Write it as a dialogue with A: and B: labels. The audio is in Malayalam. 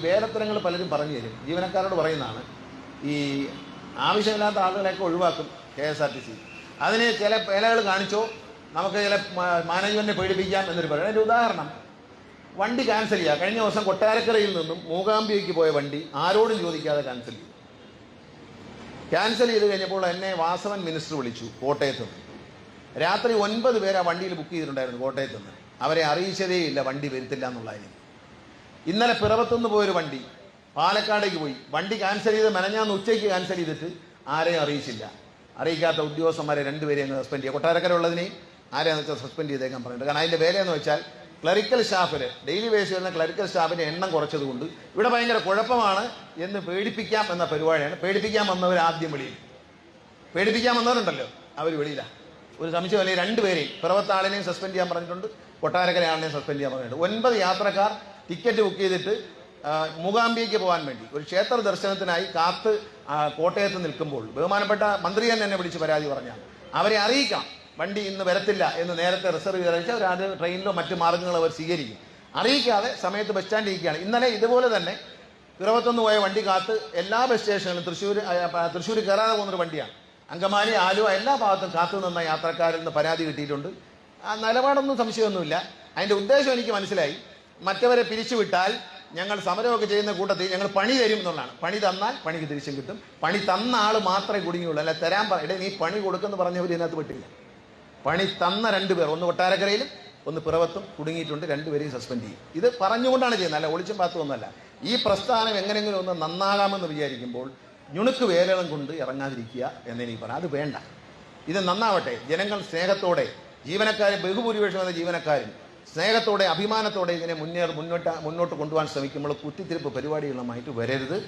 A: വേലത്തരങ്ങൾ പലരും പറഞ്ഞു തരും. ജീവനക്കാരോട് പറയുന്നതാണ്. ഈ ആവശ്യമില്ലാത്ത ആളുകളെയൊക്കെ ഒഴിവാക്കും K S R T C. അതിന് ചില വേലകൾ കാണിച്ചോ നമുക്ക് ചില മാനേജ്മെന്റിനെ പേടിപ്പിക്കാം എന്നൊരു പറയും അതിന്റെ ഉദാഹരണം വണ്ടി ക്യാൻസൽ ചെയ്യുക കഴിഞ്ഞ ദിവസം കൊട്ടാരക്കരയിൽ നിന്നും മൂകാംബിയയ്ക്ക് പോയ വണ്ടി ആരോടും ചോദിക്കാതെ ക്യാൻസൽ ചെയ്തു. ക്യാൻസൽ ചെയ്ത് കഴിഞ്ഞപ്പോൾ എന്നെ വാസവൻ മിനിസ്റ്റർ വിളിച്ചു കോട്ടയത്ത് നിന്ന്. രാത്രി ഒൻപത് പേര് ആ വണ്ടിയിൽ ബുക്ക് ചെയ്തിട്ടുണ്ടായിരുന്നു കോട്ടയത്ത് നിന്ന്. അവരെ അറിയിച്ചതേ ഇല്ല വണ്ടി വരുത്തില്ല എന്നുള്ളതിന് ഇന്നലെ പിറവത്തുനിന്ന് പോയൊരു വണ്ടി പാലക്കാടേക്ക് പോയി. വണ്ടി ക്യാൻസൽ ചെയ്ത് മെനഞ്ഞാന്ന് ഉച്ചയ്ക്ക് ക്യാൻസൽ ചെയ്തിട്ട് ആരെയും അറിയിച്ചില്ല. അറിയിക്കാത്ത ഉദ്യോഗസ്ഥന്മാരെ രണ്ടുപേരെയും അങ്ങ് സസ്പെൻഡ് ചെയ്യുക കൊട്ടാരക്കര ഉള്ളതിനെയും ആരെയാണെന്ന് വെച്ചാൽ സസ്പെൻഡ് ചെയ്തേക്കാൻ പറഞ്ഞിട്ട്. കാരണം അതിന്റെ വേലയെന്ന് വെച്ചാൽ ക്ലറിക്കൽ സ്റ്റാഫിൽ ഡെയിലി ബേസ് വരുന്ന ക്ലറിക്കൽ സ്റ്റാഫിന്റെ എണ്ണം കുറച്ചതുകൊണ്ട് ഇവിടെ ഭയങ്കര കുഴപ്പമാണ് എന്ന് പേടിപ്പിക്കാം എന്ന പരിപാടിയാണ്. പേടിപ്പിക്കാൻ വന്നവർ ആദ്യം വെളിയിൽ. പേടിപ്പിക്കാൻ വന്നവരുണ്ടല്ലോ അവർ വെളിയിലാണ് ഒരു സംശയമല്ലേ രണ്ടുപേരെയും പിറവത്താളിനെയും സസ്പെൻഡ് ചെയ്യാൻ പറഞ്ഞിട്ടുണ്ട് കൊട്ടാരക്കര ആളിനെയും സസ്പെൻഡ് ചെയ്യാൻ പറഞ്ഞിട്ടുണ്ട്. ഒൻപത് യാത്രക്കാർ ടിക്കറ്റ് ബുക്ക് ചെയ്തിട്ട് ആ, മൂകാംബിയയ്ക്ക് പോകാൻ വേണ്ടി. ഒരു ക്ഷേത്ര ദർശനത്തിനായി കാത്ത് കോട്ടയത്ത് നിൽക്കുമ്പോൾ. ബഹുമാനപ്പെട്ട മന്ത്രി തന്നെ എന്നെ വിളിച്ച് പരാതി പറഞ്ഞാണ് അവരെ അറിയിക്കാം. വണ്ടി ഇന്ന് വരത്തില്ല എന്ന് നേരത്തെ റിസർവ് ചെയ്ത് അറിയിച്ചാൽ അവർ അത് ട്രെയിനിലോ മറ്റു മാർഗങ്ങളോ അവർ സ്വീകരിക്കും. അറിയിക്കാതെ സമയത്ത് ബസ് സ്റ്റാൻഡിൽ ഇരിക്കുകയാണ്. ഇന്നലെ ഇതുപോലെ തന്നെ പിറവത്തുനിന്ന് പോയ വണ്ടി കാത്ത് എല്ലാ ബസ് സ്റ്റേഷനിലും തൃശ്ശൂർ തൃശ്ശൂർ കയറാതെ പോകുന്നൊരു വണ്ടിയാണ്. അങ്കമാലി ആലുവ എല്ലാ ഭാഗത്തും കാത്തു നിന്ന യാത്രക്കാരിൽ നിന്ന് പരാതി കിട്ടിയിട്ടുണ്ട്. ആ നിലപാടൊന്നും സംശയമൊന്നുമില്ല. അതിന്റെ ഉദ്ദേശം എനിക്ക് മനസ്സിലായി. മറ്റവരെ പിരിച്ചുവിട്ടാൽ ഞങ്ങൾ സമരമൊക്കെ ചെയ്യുന്ന കൂട്ടത്തിൽ ഞങ്ങൾ പണി തരും എന്നുള്ളതാണ്. പണി തന്നാൽ പണിക്ക് തിരിച്ചും കിട്ടും. പണി തന്ന ആൾ മാത്രമേ കുടുങ്ങിയുള്ളൂ. അല്ല തരാൻ പറ ഇടേ നീ പണി കൊടുക്കുമെന്ന് പറഞ്ഞവർ ഇതിനകത്ത് പെട്ടില്ല. പണി തന്ന രണ്ടുപേർ ഒന്ന് കൊട്ടാരക്കരയിലും ഒന്ന് പിറവത്തും കുടുങ്ങിയിട്ടുണ്ട് രണ്ടുപേരെയും സസ്പെൻഡ് ചെയ്യും. ഇത് പറഞ്ഞുകൊണ്ടാണ് ചെയ്യുന്നത്. അല്ല ഒളിച്ചും പാത്തും ഒന്നുമല്ല. ഈ പ്രസ്ഥാനം എങ്ങനെയെങ്കിലും ഒന്ന് നന്നാകാമെന്ന് വിചാരിക്കുമ്പോൾ ഞുണുക്ക് വേലകളും കൊണ്ട് ഇറങ്ങാതിരിക്കുക എന്നെനിക്ക് പറയാം അത് വേണ്ട. ഇത് നന്നാവട്ടെ. ജനങ്ങൾ സ്നേഹത്തോടെ ജീവനക്കാരെ ബഹുഭൂരിപക്ഷം എന്ന ജീവനക്കാരും സ്നേഹത്തോടെ അഭിമാനത്തോടെ ഇതിനെ മുന്നേറി മുന്നോട്ട് മുന്നോട്ട് കൊണ്ടുപോകാൻ ശ്രമിക്കുമ്പോൾ കുത്തിത്തിരിപ്പ് പരിപാടികളുമായിട്ട് വരരുത്.